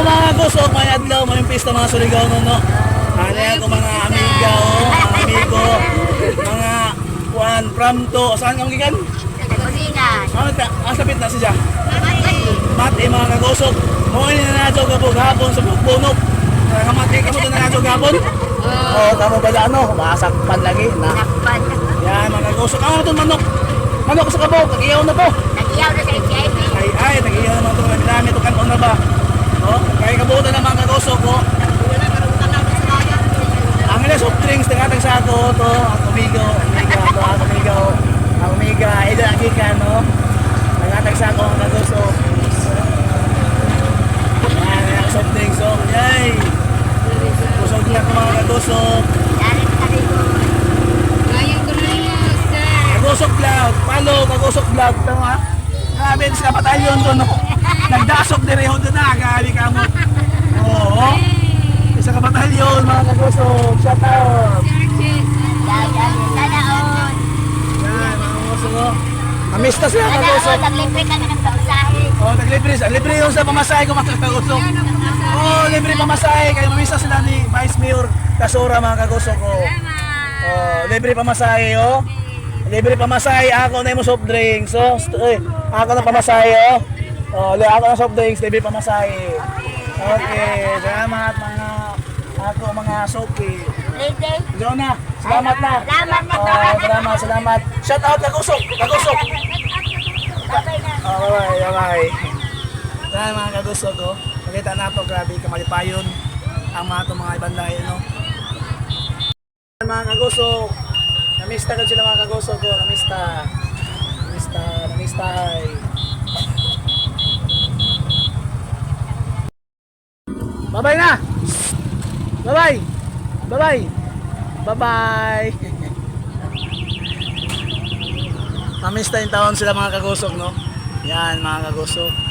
mga gusok, may adlaw, may pista mga Surigao no, no. Ano yan ko mga amiga, oh, mga amigo, mga kuan from to, saan ka magikan? Kagulinan. Ano ta, asapit na siya. Mati mga kagusok, ini na nadyo ka po gahapon sa bunok. Kamati ka mo na nadyo gahapon? Oo, kamo ba ano, masakpan lagi na. Nakpan. Yan mga kagusok, ano to manok? Manok sa kabog, kagiyaw na po. Nagiyaw na sa HIV. Ay, ay, nagiyaw naman ito, dami ito kanon na ba? Kabutan ng mga kagusok ko. Ang ina soft drinks tingatag sa ako to, ang umigo, umiga, to, ang umigo, ang umiga, ito ang kika, no? Tingatag sa ako ang kagusok. Yan, ang soft drinks, oh, yay! Kusog lang ang mga kagusok. Darit ka dito. Kagusok vlog, follow Kagusok vlog, tama? Grabe, sa batalyon no? Nagdasok dire ho doon na, gali ka mo. Ka batalyon, mga kagusok, shout out. Oh. Amista sila Sana kagusok. on. Naglibre ka na ng pausahe. Oh, naglibre sa libre yung sa pamasahe ko mga. Oh, libre pamasahe kaya mamisa sila ni Vice Mayor Kasura mga kagusok ko. Oh, libre pamasahe oh. Libre pamasahe ako na mo soft drinks. So, st- eh, ako na pamasahe oh. Oh, ako na soft drinks, libre pamasahe. Okay, salamat mga ako mga soki. Libre. Jonah, salamat na. Salamat na. Oh, salamat, salamat. Shout out kagusok, kagusok. Babay na. Oh, bye, bye. Kaya mga kagusto ko, nakita na ito, grabe kamalipayon ang mga itong mga ibang dahil, no? Mga kagusto, namista ka sila mga kagusto ko, namista. Namista, namista. Bye-bye na! Bye-bye! Bye-bye! Bye-bye! Namista yung taon sila mga kagusok, no? Yan, mga kagusok.